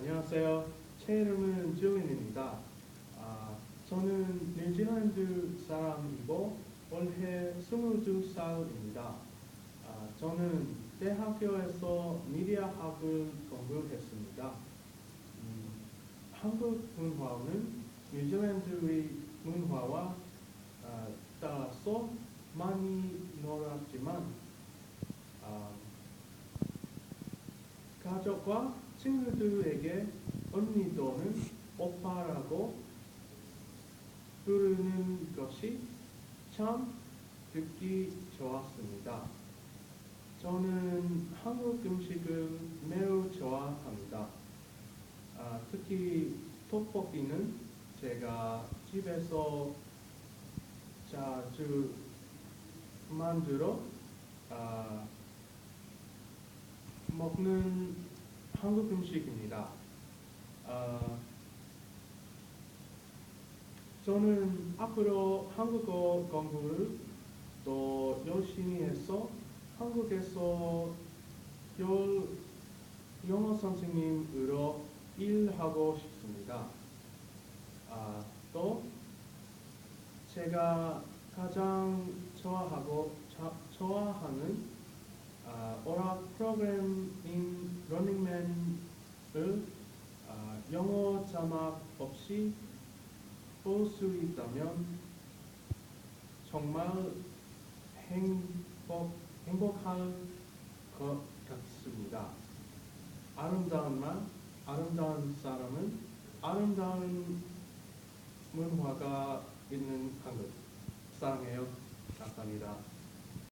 안녕하세요. 제 이름은 조인입니다. 아, 저는 뉴질랜드 사람이고 올해 22살입니다. 아, 저는 대학교에서 미디어학을 공부했습니다. 음, 한국 문화는 뉴질랜드의 문화와 아, 따라서 많이 놀았지만 아, 가족과 친구들에게 언니 또는 오빠라고 부르는 것이 참 듣기 좋았습니다. 저는 한국 음식을 매우 좋아합니다. 아, 특히 떡볶이는 제가 집에서 자주 만들어 아, 먹는 한국 음식입니다. 아, 저는 앞으로 한국어 공부를 더 열심히 해서 한국에서 열, 영어 선생님으로 일하고 싶습니다. 아, 또 제가 가장 좋아하고 자- 좋아하는 아, 오락 프로그램인 러닝맨을 아, 영어 자막 없이 볼 수 있다면 정말 행복, 행복할 것 같습니다. 아름다운 말, 아름다운 사람은 아름다운 문화가 있는 한국. 사랑해요. 감사합니다.